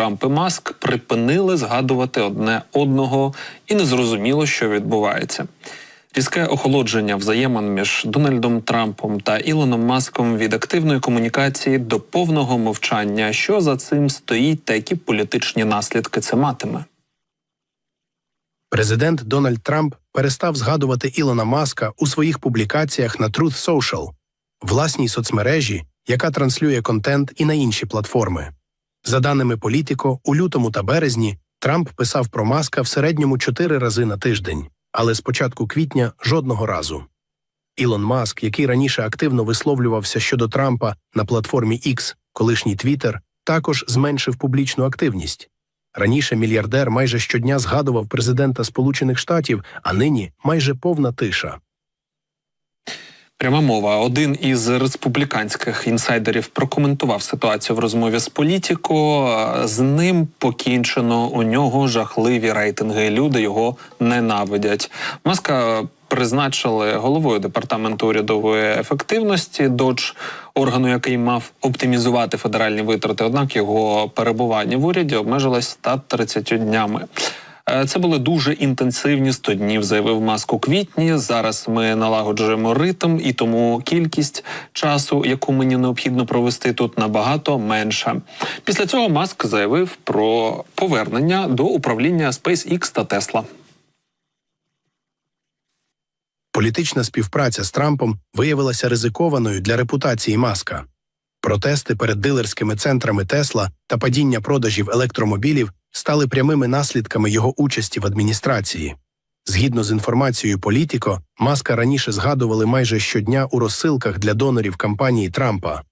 Трамп і Маск припинили згадувати одне одного, і не зрозуміло, що відбувається. Різке охолодження взаємин між Дональдом Трампом та Ілоном Маском від активної комунікації до повного мовчання. Що за цим стоїть, та які політичні наслідки це матиме? Президент Дональд Трамп перестав згадувати Ілона Маска у своїх публікаціях на Truth Social, власній соцмережі, яка транслює контент і на інші платформи. За даними Політіко, у лютому та березні Трамп писав про Маска в середньому чотири рази на тиждень, але з початку квітня жодного разу. Ілон Маск, який раніше активно висловлювався щодо Трампа на платформі X, колишній Twitter, також зменшив публічну активність. Раніше мільярдер майже щодня згадував президента Сполучених Штатів, а нині майже повна тиша. Пряма мова. Один із республіканських інсайдерів прокоментував ситуацію в розмові з політіко. З ним покінчено. У нього жахливі рейтинги. Люди його ненавидять. Маска призначили головою департаменту урядової ефективності. Додж органу, який мав оптимізувати федеральні витрати. Однак його перебування в уряді обмежилось 130 днями. Е, Це були дуже інтенсивні 100 днів, заявив Маск у квітні. Зараз ми налагоджуємо ритм, і тому кількість часу, яку мені необхідно провести тут, набагато менша. Після цього Маск заявив про повернення до управління SpaceX та Tesla. Політична співпраця з Трампом виявилася ризикованою для репутації Маска. Протести перед дилерськими центрами Тесла та падіння продажів електромобілів стали прямими наслідками його участі в адміністрації. Згідно з інформацією Політіко, Маска раніше згадували майже щодня у розсилках для донорів кампанії Трампа.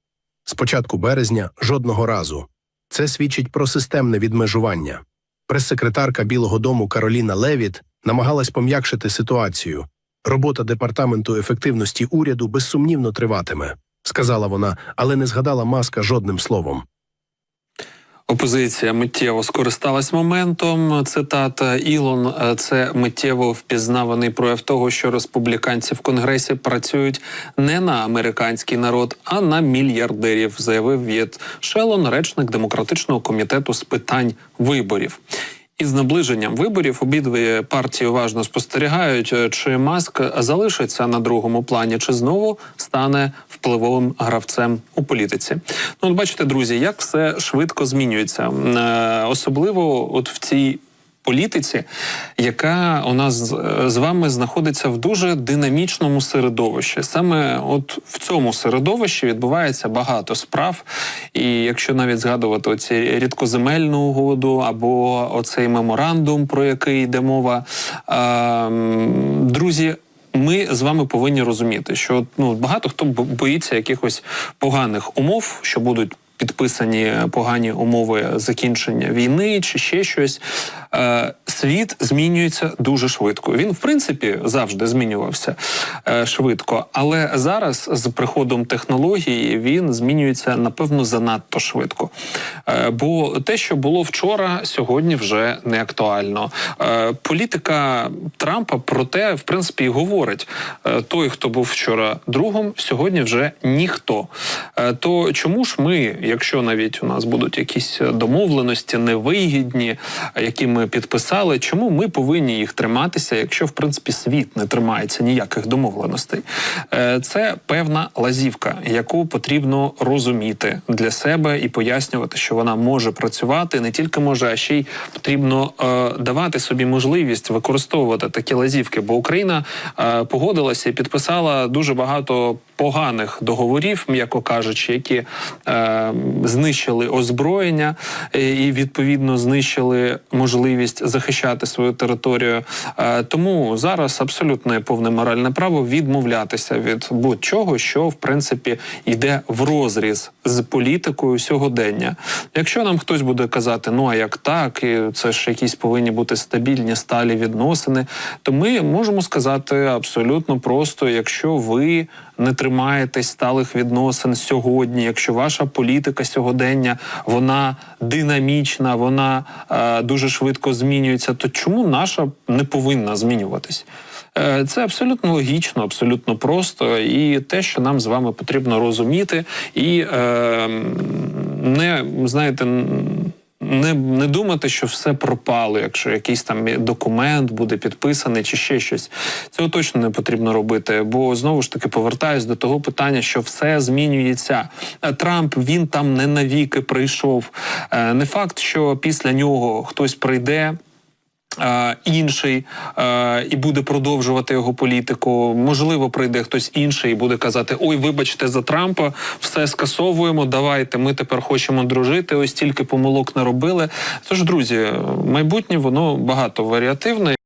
З початку березня жодного разу. Це свідчить про системне відмежування. Прес-секретарка Білого Дому Кароліна Левіт намагалась пом'якшити ситуацію. Робота департаменту ефективності уряду безсумнівно триватиме, сказала вона, але не згадала маска жодним словом. Опозиція миттєво скористалась моментом. Цитата Ілон е, це миттєво впізнаваний прояв того, що республіканці в конгресі працюють не на американський народ, а на мільярдерів, заявив Вєт Шелон, речник демократичного комітету з питань виборів. Із наближенням виборів обидві партії уважно спостерігають, е, чи маск залишиться на другому плані, чи знову стане впливовим гравцем у політиці. Ну, от бачите, друзі, як все швидко змінюється, Е, особливо от в цій. Політиці, яка у нас з- з вами знаходиться в дуже динамічному середовищі, саме от в цьому середовищі відбувається багато справ. І якщо навіть згадувати оці рідкоземельну угоду або оцей меморандум, про який йде мова, ем, друзі. Ми з вами повинні розуміти, що ну багато хто бо- боїться якихось поганих умов, що будуть підписані погані умови закінчення війни чи ще щось. Світ змінюється дуже швидко. Він, в принципі, завжди змінювався е, швидко, але зараз з приходом технології він змінюється напевно занадто швидко. Е, бо те, що було вчора, сьогодні вже не актуально. Е, політика Трампа про те, в принципі, і говорить: Е, той, хто був вчора другом, сьогодні вже ніхто. Е, то чому ж ми, якщо навіть у нас будуть якісь домовленості невигідні, які ми підписали, чому ми повинні їх триматися, якщо в принципі світ не тримається ніяких домовленостей? Е, Це певна лазівка, яку потрібно розуміти для себе і пояснювати, що вона може працювати, не тільки може, а ще й потрібно е, давати собі можливість використовувати такі лазівки. Бо Україна е, погодилася і підписала дуже багато поганих договорів, м'яко кажучи, які е, знищили озброєння е, і відповідно знищили можливість захищати свою територію. Е, тому зараз абсолютно є повне моральне право відмовлятися від будь-чого, що в принципі йде в розріз з політикою сьогодення. Якщо нам хтось буде казати, ну а як так, і це ж якісь повинні бути стабільні сталі відносини, то ми можемо сказати абсолютно просто, якщо ви не тримаєтесь сталих відносин сьогодні, якщо ваша політика сьогодення вона динамічна, вона е, дуже швидко змінюється, то чому наша не повинна змінюватись? Е, Це абсолютно логічно, абсолютно просто, і те, що нам з вами потрібно розуміти, і е, не знаєте. Не, не думати, що все пропало, якщо якийсь там документ буде підписаний чи ще щось. Цього точно не потрібно робити. Бо знову ж таки повертаюсь до того питання, що все змінюється. Е, Трамп він там не навіки прийшов. Е, Не факт, що після нього хтось прийде. Інший і буде продовжувати його політику. Можливо, прийде хтось інший і буде казати: Ой, вибачте за Трампа, все скасовуємо. Давайте, ми тепер хочемо дружити. Ось тільки помилок наробили. Тож, друзі, майбутнє воно багато варіативне.